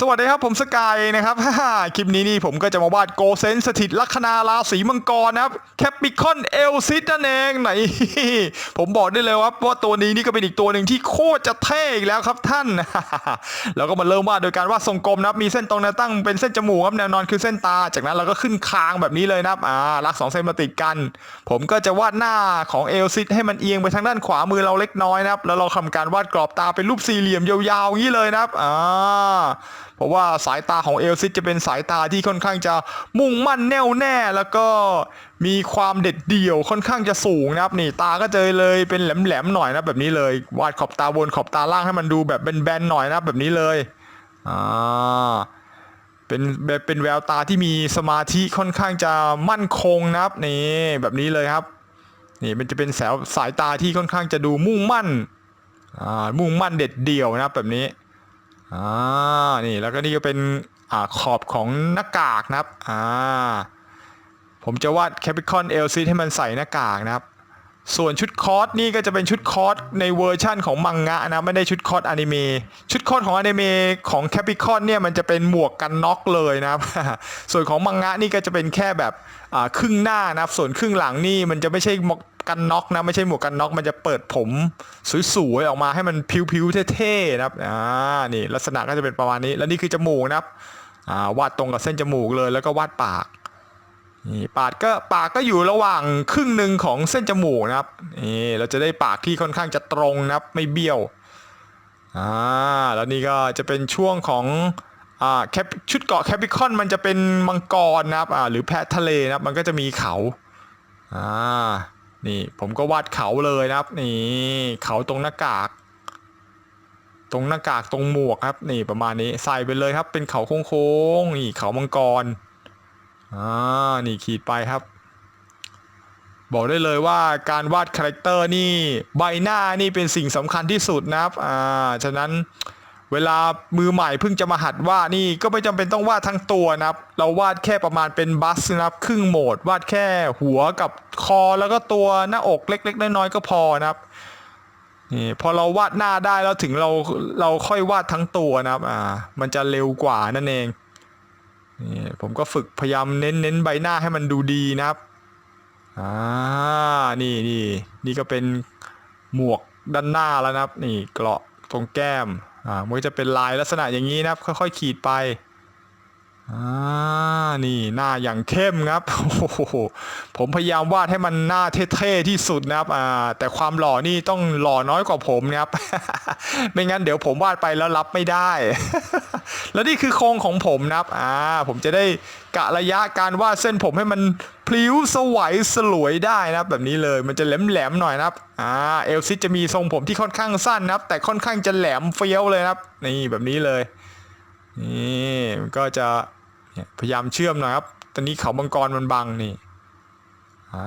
สวัสดีครับผมสกายนะครับคลิปนี้นี่ผมก็จะมาวาดโกเซนสถิตลัคนาราศีมังกรนะครับแคปิคอนเอลซิดนั่นเองไหนผมบอกได้เลยว่าว่าตัวนี้นี่ก็เป็นอีกตัวหนึ่งที่โคตรจะเท่อีกแล้วครับท่านแล้วก็มาเริ่มวาดโดยการวาดทรงกลมนะครับมีเส้นตรงแนวตั้งเป็นเส้นจมูกครับแนวนอนคือเส้นตา จากนั้นเราก็ขึ้นคางแบบนี้เลยนะครับอ่าลากสองเส้นมาติดกัน ผมก็จะวาดหน้าของเอลซิดให้มันเอียงไปทางด้านขวามือเราเล็กน้อยนะครับแล้วเราทำการวาดกรอบตาเป็นรูปสี่เหลี่ยมยาวๆอย่างนี้เลยนะครับอ่าเพราะว่าสายตาของเอลซิสจะเป็นสายตาที่ค่อนข้างจะมุ่งมั่นแน่วแน่ แล้วก็มีความเด็ดเดี่ยวค่อนข้างจะสูงนะครับนี่ตาก็เจอเลยเป็นแหลมๆหน่อยนะแบบนี้เลย วาดขอบตาบนขอบตาล่างให้มันดูแบบแบนๆหน่อยนะแบบนี้เลยอ่าเป็นแบบเป็นแววตาที่มีสมาธิค่อนข้างจะมั่นคงนะครับนี่แบบนี้เลยครับนี่มันจะเป็นแสวสายตาที่ค่อนข้างจะดูมุ่งมั่นอ่ามุ่งมั่นเด็ดเดี่ยวนะครับแบบนี้ อ่านี่แล้วก็นี่ก็เป็นอ่าขอบของหน้ากากนะครับอ่าผมจะวาดแคปิคอนเอลซิให้มันใส่หน้ากากนะครับส่วนชุดคอสนี่ก็จะเป็นชุดคอสในเวอร์ชั่นของมังงะนะไม่ได้ชุดคอสอนิเมะชุดคอสของอนิเมะของแคปิคอนเนี่ยมันจะเป็นหมวกกันน็อกเลยนะครับ ส่วนของมังงะนี่ก็จะเป็นแค่แบบครึ่งหน้านะครับ ส่วนครึ่งหลังนี่มันจะไม่ใช่ กันน็อกนะไม่ใช่หมวกกันน็อกมันจะเปิดผมสวยๆออกมาให้มันผิวๆเท่ๆนะครับอ่านี่ลักษณะก็จะเป็นประมาณนี้ แล้วนี่คือจมูกนะครับอ่าวาดตรงกับเส้นจมูกเลยแล้วก็วาดปากนี่ปากก็ปากก็อยู่ระหว่างครึ่งหนึ่งของเส้นจมูกนะครับนี่เราจะได้ปากที่ค่อนข้างจะตรงนะครับไม่เบี้ยวอ่าแล้วนี่ก็จะเป็นช่วงของอ่าแคปชุดเกาะแคปิคอนมันจะเป็นมังกรนะครับอ่าหรือแพะทะเลนะครับมันก็จะมีเขาอ่า นี่ผมก็วาดเขาเลยนะครับ นี่เขาตรงหน้ากาก ตรงหน้ากากตรงหมวกครับ นี่ประมาณนี้ใส่ไปเลยครับ เป็นเขาโค้งๆนี่เขามังกรอ่านี่ขีดไปครับ บอกได้เลยว่าการวาดคาแรคเตอร์นี่ใบหน้านี่เป็นสิ่งสำคัญที่สุดนะครับอ่าฉะนั้น เวลามือใหม่เพิ่งจะมาหัดวาดนี่ก็ไม่จำเป็นต้องวาดทั้งตัวนะครับ เราวาดแค่ประมาณเป็นบัสนะครับครึ่งโหมด วาดแค่หัวกับคอแล้วก็ตัวหน้าอกเล็ก ๆ น้อยๆก็พอนะครับนี่พอเราวาดหน้าได้แล้วถึงเราเราค่อยวาดทั้งตัวนะครับอ่ามันจะเร็วกว่านั่นเองนี่ผมก็ฝึกพยายามเน้นเน้นใบหน้าให้มันดูดีนะครับอ่านี่นี่นี่ก็เป็นหมวกด้านหน้าแล้วนะครับ นี่เกราะตรงแก้ม อ่ามันก็จะเป็นลายลักษณะอย่างนี้นะครับค่อยๆขีดไป อ่านี่หน้าอย่างเข้มครับโอ้โหผมพยายามวาดให้มันหน้าเท่ๆที่สุดนะครับอ่าแต่ความหล่อนี่ต้องหล่อน้อยกว่าผมนะครับ ไม่งั้นเดี๋ยวผมวาดไปแล้วรับไม่ได้ แล้วนี่คือโครงของผมนะครับอ่าผมจะได้กะระยะการวาดเส้นผมให้มันพลิ้วสวยสลวยได้นะครับ แบบนี้เลยมันจะแหลมๆหน่อยนะครับอ่าเอลซิสจะมีทรงผมที่ค่อนข้างสั้นนะครับ แต่ค่อนข้างจะแหลมเฟี้ยวเลยนะครับ นี่แบบนี้เลย นี่มันก็จะพยายามเชื่อมหน่อยครับ ตอนนี้เขามังกรมันบังนี่อ่า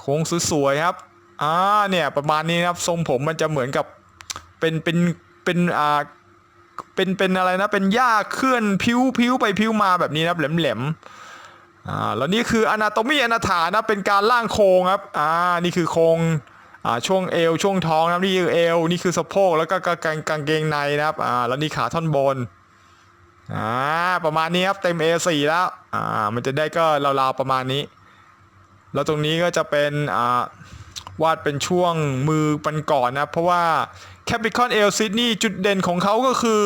โค้งสวยๆครับอ่าเนี่ยประมาณนี้นะครับทรงผมมันจะเหมือนกับเป็นเป็นเป็นอ่าเป็นเป็นอะไรนะเป็นหญ้าเคลื่อนพิ้วพิ้วไปพิ้วมาแบบนี้นะครับแหลมแหลมอ่าแล้วนี่คืออนาโตมีอนาถานะเป็นการล่างโครงครับอ่านี่คือโครงอ่าช่วงเอวช่วงท้องนะนี่คือเอวนี่คือสะโพกแล้วก็กางกางกางเกงในนะครับอ่าแล้วนี่ขาท่อนบน อ่าประมาณนี้ครับเต็ม A4 แล้วอ่ามันจะได้ก็ราวๆประมาณนี้ แล้วตรงนี้ก็จะเป็นอ่าวาดเป็นช่วงมือปันก่อนนะเพราะว่า Capricorn e l s i d นี่จุดเด่นของเขาก็คือ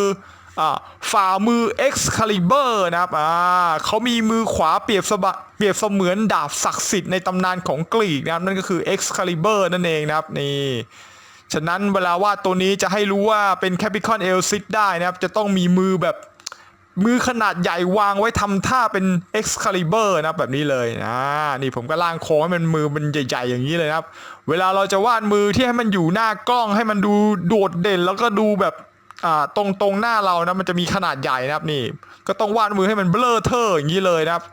อ่าฝ่ามือ Excalibur นะครับอ่าเขามีมือขวาเปรียบเสบะเปรียบเสมือนดาบศักดิ์สิทธิ์ในตำนานของกรีกนะครับนั่นก็คือ Excalibur นั่นเองนะครับนี่ฉะนั้นเวลาวาดตัวนี้จะให้รู้ว่าเป็น Capricorn e l s i d ได้นะครับจะต้องมีมือแบบ มือขนาดใหญ่วางไว้ทำท่าเป็น Excalibur นะครับแบบนี้เลยอ่านี่ผมก็ล่างโค้งให้มันมือมันใหญ่ๆอย่างนี้เลยนะครับ เวลาเราจะวาดมือที่ให้มันอยู่หน้ากล้องให้มันดูโดดเด่นแล้วก็ดูแบบอ่าตรงตรงหน้าเรานะมันจะมีขนาดใหญ่นะครับนี่ ก็ต้องวาดมือให้มันเบลอเทอร์อย่างนี้เลยนะครับ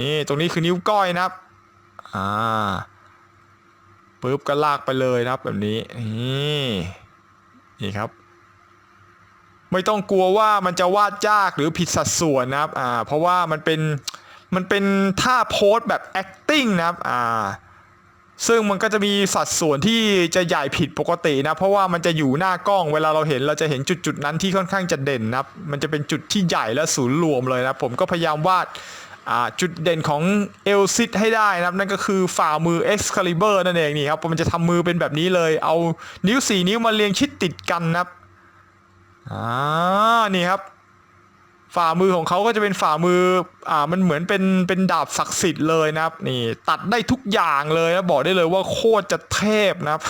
นี่ตรงนี้คือนิ้วก้อยนะครับอ่าปุ๊บก็ลากไปเลยนะครับแบบนี้นี่นี่ครับ ไม่ต้องกลัวว่ามันจะวาดยากหรือผิดสัดส่วนนะครับอ่าเพราะว่ามันเป็นมันเป็นท่าโพสแบบ acting นะครับอ่าซึ่งมันก็จะมีสัดส่วนที่จะใหญ่ผิดปกตินะเพราะว่ามันจะอยู่หน้ากล้องเวลาเราเห็นเราจะเห็นจุดจุดๆนั้นที่ค่อนข้างจะเด่นนะครับมันจะเป็นจุดที่ใหญ่และศูนย์รวมเลยนะผมก็พยายามวาดอ่าจุดเด่นของเอลซิดให้ได้นะครับ นั่นก็คือฝ่ามือ Excalibur นั่นเองนี่ครับมันจะทำมือเป็นแบบนี้เลย เอานิ้วสี่นิ้วมาเรียงชิดติดกันนะครับ อ่านี่ครับ ฝ่ามือของเขาก็จะเป็นฝ่ามืออ่ามันเหมือนเป็นเป็นดาบศักดิ์สิทธิ์เลยนะครับ นี่ตัดได้ทุกอย่างเลยนะบอกได้เลยว่าโคตรจะเทพนะครับ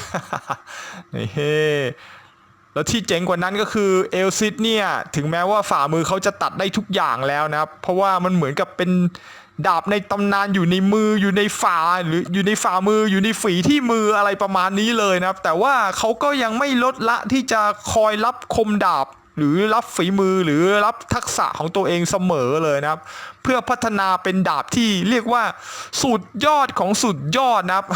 นี่เฮแล้วที่เจ๋งกว่านั้นก็คือเอลซิดเนี่ยถึงแม้ว่าฝ่ามือเขาจะตัดได้ทุกอย่างแล้วนะครับ เพราะว่ามันเหมือนกับเป็น ดาบในตำนานอยู่ในมืออยู่ในฝ่าหรืออยู่ในฝ่ามืออยู่ในฝีที่มืออะไรประมาณนี้เลยนะครับ แต่ว่าเขาก็ยังไม่ลดละที่จะคอยรับคมดาบ หรือรับฝีมือหรือรับทักษะของตัวเองเสมอเลยนะครับ เพื่อพัฒนาเป็นดาบที่เรียกว่าสุดยอดของสุดยอดนะครับ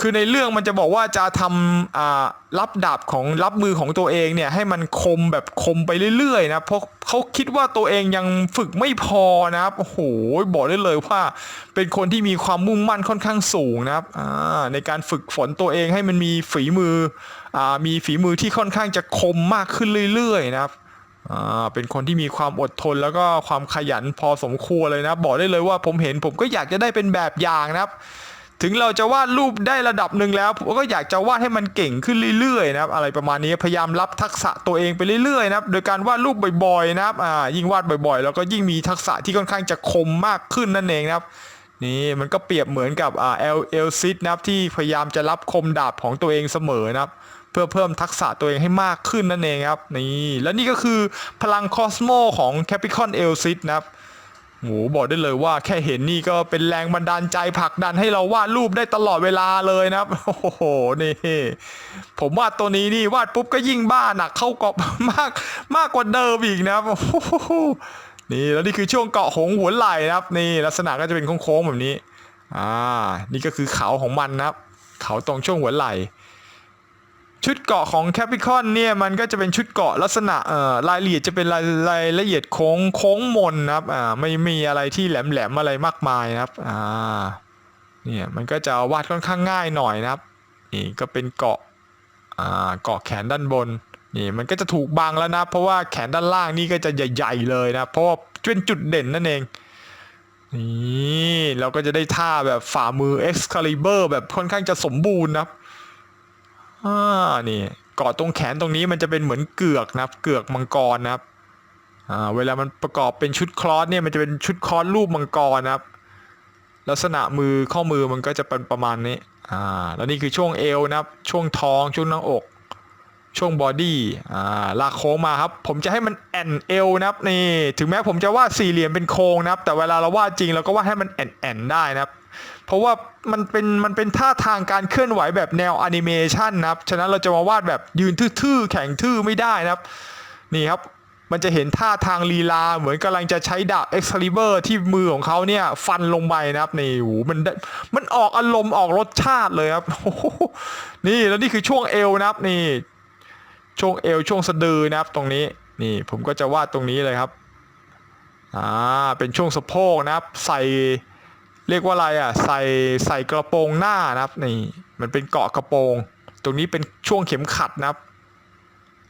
คือในเรื่องมันจะบอกว่าจะทำอ่ารับดาบของรับมือของตัวเองเนี่ยให้มันคมแบบคมไปเรื่อยๆนะเพราะเขาคิดว่าตัวเองยังฝึกไม่พอนะครับโอ้โหบอกได้เลยว่า เป็นคนที่มีความมุ่งมั่นค่อนข้างสูงนะครับอ่าในการฝึกฝนตัวเองให้มันมีฝีมืออ่ามีฝีมือที่ค่อนข้างจะคมมากขึ้นเรื่อยๆนะครับอ่าเป็นคนที่มีความอดทนแล้วก็ความขยันพอสมควรเลยนะ บอกได้เลยว่าผมเห็นผมก็อยากจะได้เป็นแบบอย่างนะครับ ถึงเราจะวาดรูปได้ระดับหนึ่งแล้วผมก็อยากจะวาดให้มันเก่งขึ้นเรื่อยๆนะครับอะไรประมาณนี้พยายามรับทักษะตัวเองไปเรื่อยๆนะครับโดยการวาดรูปบ่อยๆนะครับอ่ายิ่งวาดบ่อยๆ แล้วก็ยิ่งมีทักษะที่ค่อนข้างจะคมมากขึ้นนั่นเองนะครับนี่มันก็เปรียบเหมือนกับอ่าเอลเอลซิดนะครับที่พยายามจะรับคมดาบของตัวเองเสมอนะครับเพื่อเพิ่มทักษะตัวเองให้มากขึ้นนั่นเองครับนี่และนี่ก็คือพลังคอสโมของ Capricorn e l s i d นะครับ โหบอกได้เลยว่าแค่เห็นนี่ก็เป็นแรงบันดาลใจผลักดันให้เราวาดรูปได้ตลอดเวลาเลยนะครับ โอ้โหนี่ผมวาดตัวนี้นี่วาดปุ๊บก็ยิ่งบ้าหนักเข้ากรอบมากมากกว่าเดิมอีกนะครับนี่แล้วนี่คือช่วงเกาะหงหัวไหล่นะครับ นี่ลักษณะก็จะเป็นโค้งๆแบบนี้ อ่า นี่ก็คือเขาของมันนะครับ เขาตรงช่วงหัวไหล่ ชุดเกาะของแคปิคอนเนี่ยมันก็จะเป็นชุดเกาะลักษณะเอ่อรายละเอียดจะเป็นรายรายละเอียดโค้งโค้งมนนะครับอ่าไม่มีอะไรที่แหลมแหลมอะไรมากมายนะครับอ่าเนี่ยมันก็จะวาดค่อนข้างง่ายหน่อยนะครับนี่ก็เป็นเกาะอ่าเกาะแขนด้านบนนี่มันก็จะถูกบังแล้วนะเพราะว่าแขนด้านล่างนี่ก็จะใหญ่ ๆ เลยนะเพราะว่าเป็นจุดเด่นนั่นเองนี่เราก็จะได้ท่าแบบฝ่ามือ Excalibur แบบค่อนข้างจะสมบูรณ์นะครับ อ่านี่เกาะตรงแขนตรงนี้มันจะเป็นเหมือนเกือกนะครับ เกือกมังกรนะครับอ่าเวลามันประกอบเป็นชุดคลอสเนี่ยมันจะเป็นชุดคลอสรูปมังกรนะครับ ลักษณะมือข้อมือมันก็จะเป็นประมาณนี้อ่าแล้วนี่คือช่วงเอวนะครับ ช่วงท้องช่วงหน้าอก ช่วงบอดี้อ่าลากโค้งมาครับ ผมจะให้มันแอนเอวนะครับนี่ถึงแม้ผมจะวาดสี่เหลี่ยมเป็นโค้งนะครับ แต่เวลาเราวาดจริงเราก็วาดให้มันแอนแอนได้นะครับ เพราะว่ามันเป็นมันเป็นท่าทางการเคลื่อนไหวแบบแนวแอนิเมชันนะครับ ฉะนั้นเราจะมาวาดแบบยืนทื่อๆแข็งทื่อไม่ได้นะครับนี่ครับมันจะเห็นท่าทางลีลา เหมือนกำลังจะใช้ดาบ Excalibur ที่มือของเขาเนี่ย ฟันลงไปนะครับนี่โหมันได้มันออกอารมณ์ออกรสชาติเลยครับนี่แล้วนี่คือช่วงเอวนะครับนี่ ช่วงเอวช่วงสะดือนะครับตรงนี้นี่ผมก็จะวาดตรงนี้เลยครับอ่าเป็นช่วงสะโพกนะครับ ใส่เรียกว่าอะไรอะใส่ใส่กระโปรงหน้านะครับนี่มันเป็นเกาะกระโปรง ตรงนี้เป็นช่วงเข็มขัดนะครับ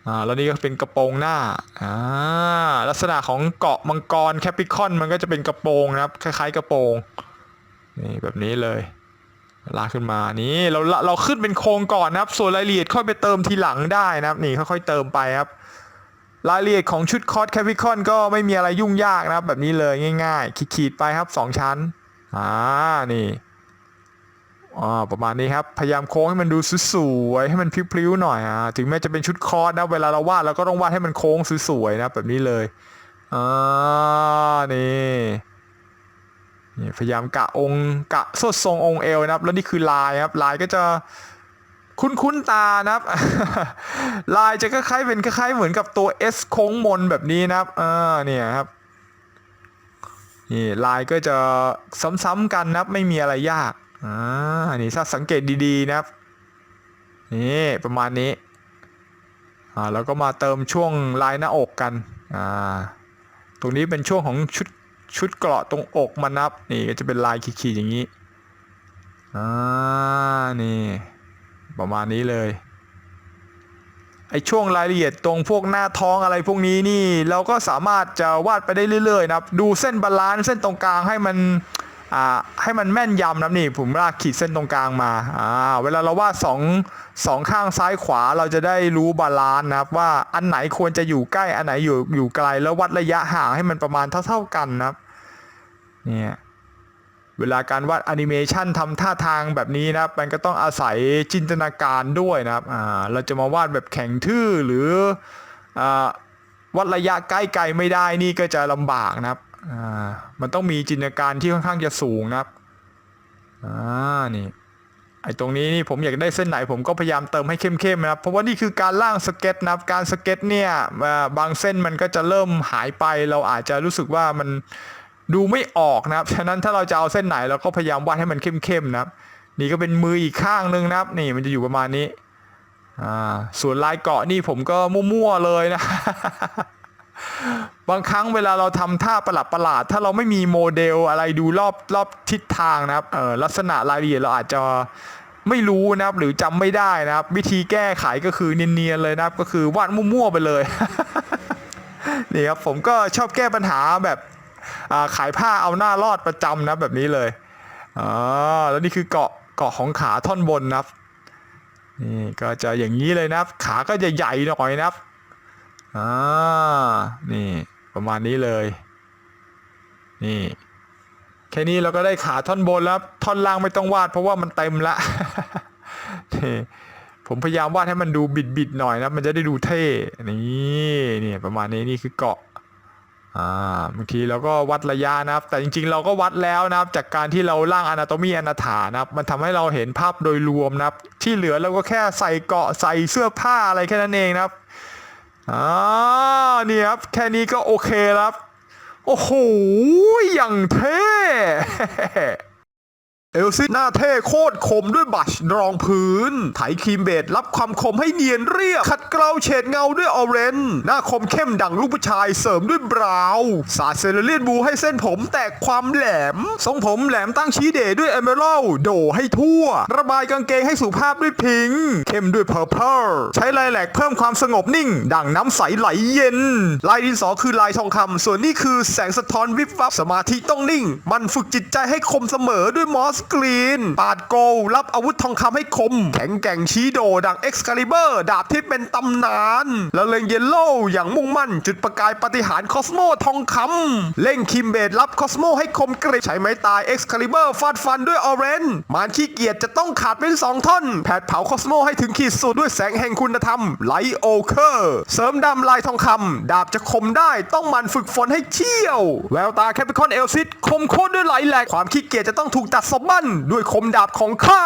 อ่าแล้วนี่ก็เป็นกระโปรงหน้าอ่าลักษณะของเกาะมังกรแคปิคอนมันก็จะเป็นกระโปรงนะครับ คล้ายๆ กระโปรงนี่แบบนี้เลย ลากขึ้นมานี่เราเราขึ้นเป็นโครงก่อนนะครับ ส่วนรายละเอียดค่อยไปเติมทีหลังได้นะครับ นี่ค่อยๆเติมไปครับรายละเอียดของชุดคอร์สแคปิคอนก็ไม่มีอะไรยุ่งยากนะครับ แบบนี้เลยง่ายๆ ขีดๆไปครับสองชั้นอ่านี่อ่าประมาณนี้ครับ พยายามโค้งให้มันดูสวยๆให้มันพลิ้วๆหน่อยอ่าถึงแม้จะเป็นชุดคอร์สนะเวลาเราวาดเราก็ต้องวาดให้มันโค้งสวยๆนะแบบนี้เลยอ่านี่ นี่พยายามกะองค์กะสดทรงองค์เอวนะครับ แล้วนี่คือลายครับลายก็จะคุ้นๆตานะครับ ลายจะคล้ายๆเป็นคล้ายๆเหมือนกับตัว S โค้งมนแบบนี้นะครับอ่าเนี่ยครับนี่ลายก็จะซ้ำๆกันนะครับไม่มีอะไรยากอ่านี่ถ้าสังเกตดีๆนะครับนี่ประมาณนี้อ่าแล้วก็มาเติมช่วงลายหน้าอกกันอ่าตรงนี้เป็นช่วงของชุด ชุดเกราะตรงอกมานับ นี่ก็จะเป็นลายขีดๆอย่างนี้อ่านี่ ประมาณนี้เลยไอช่วงรายละเอียดตรงพวกหน้าท้องอะไรพวกนี้นี่ เราก็สามารถจะวาดไปได้เรื่อยๆนะครับ ดูเส้นบาลานซ์เส้นตรงกลางให้มัน ให้มันแม่นยำนะครับนี่ผมลากขีดเส้นตรงกลางมาเวลาเราวาดสองสองข้างซ้ายขวาเราจะได้รู้บาลานซ์นะครับว่าอันไหนควรจะอยู่ใกล้อันไหนอยู่อยู่ไกลแล้ววัดระยะห่างให้มันประมาณเท่าๆกันนะครับเนี่ยเวลาการวาดแอนิเมชันทำท่าทางแบบนี้นะครับ มันก็ต้องอาศัยจินตนาการด้วยนะครับอ่าเราจะมาวาดแบบแข็งทื่อหรืออวัดระยะใกล้ไกลไม่ได้นี่ก็จะลำบากนะครับ มันต้องมีจินตนาการที่ค่อนข้างจะสูงนะครับอ่านี่ไอ้ตรงนี้นี่ผมอยากได้เส้นไหนผมก็พยายามเติมให้เข้มๆนะครับเพราะว่านี่คือการล่างสเก็ตนะครับการสเก็ตเนี่ยบางเส้นมันก็จะเริ่มหายไป เราอาจจะรู้สึกว่ามันดูไม่ออกนะครับฉะนั้นถ้าเราจะเอาเส้นไหนเราก็พยายามวาดให้มันเข้มๆนะครับ นี่ก็เป็นมืออีกข้างหนึ่งนะครับ นี่มันจะอยู่ประมาณนี้อ่าส่วนลายเกาะนี่ผมก็มั่วๆเลยนะ บางครั้งเวลาเราทำท่าประหลาดประหลาดๆถ้าเราไม่มีโมเดลอะไรดูรอบรอบทิศทางนะครับเออลักษณะรายละเอียดเราอาจจะไม่รู้นะครับ หรือจำไม่ได้นะครับ วิธีแก้ไขก็คือเนียนๆเลยนะครับ ก็คือวาดมั่วๆไปเลยนี่ครับผมก็ชอบแก้ปัญหาแบบาขายผ้าเอาหน้ารอดประจำนะแบบนี้เลยอ๋อแล้วนี่คือเกาะเกาะของขาท่อนบนนะครับนี่ก็จะอย่างนี้เลยนะครับ ขาก็จะใหญ่หน่อยนะครับ อ่า นี่ ประมาณนี้เลย นี่ แค่นี้เราก็ได้ขาท่อนบนแล้ว ท่อนล่างไม่ต้องวาด เพราะว่ามันเต็มละนี่ผมพยายามวาดให้มันดูบิดบิดๆหน่อยนะ มันจะได้ดูเท่ นี่นี่ประมาณนี้นี่คือเกาะ อ่า บางทีเราก็วัดระยะนะครับ แต่จริงๆ เราก็วัดแล้วนะครับ จากการที่เราร่างอนาโตมีอนาถานะครับ มันทำให้เราเห็นภาพโดยรวมนะครับ ที่เหลือเราก็แค่ใส่เกาะใส่เสื้อผ้าอะไรแค่นั้นเองนะครับ อ่านี่ครับ แค่นี้ก็โอเคแล้วครับ โอ้โหอย่างเท่ เอลซิหน้าเท่โคตรคมด้วยบัชรองพื้น ไถครีมเบดรับความคมให้เนียนเรียบ ขัดเกลาเฉดเงาด้วยออเรนจ์หน้าคมเข้มดังลูกผู้ชายเสริมด้วยบราว์สาดเซเลเลียนบูให้เส้นผมแตกความแหลม ทรงผมแหลมตั้งชี้เดด้วยเอเมอรัลโดให้ทั่ว ระบายกางเกงให้สุภาพด้วยพิงเข้มด้วยเพอร์เพลใช้ลายแหลกเพิ่มความสงบนิ่ง ดังน้ำใสไหลเย็น ลายดินสอคือลายทองคำส่วนนี้คือแสงสะท้อนวิบวับสมาธิต้องนิ่ง มันฝึกจิตใจให้คมเสมอด้วยมอสกรีน ปาดโกลรับอาวุธทองคำให้คม แข็งแกร่งชี้โดดังเอ็กซ์คาลิเบอร์ ดาบที่เป็นตำนาน แล้วเลงเยลโล่อย่างมุ่งมั่น จุดประกายปฏิหารคอสโมทองคำเล่งคิมเบดรับคอสโมให้คมกริบใช้ไม้ตายเอ็กซ์คาลิเบอร์ฟาดฟันด้วยออเรนจ์มารขี้เกียจจะต้องขาดเป็นสองท่อน แผดเผาคอสโมให้ถึงขีดสุดด้วยแสงแห่งคุณธรรมไลโอเคอร์เสริมดำลายทองคำดาบจะคมได้ต้องมันฝึกฝนให้เชี่ยว แววตาแคปิคอนเอลซิดคมโคตรด้วยไหลแหลกความขี้เกียจจะต้องถูกตัดสมบันด้วยคมดาบของข้า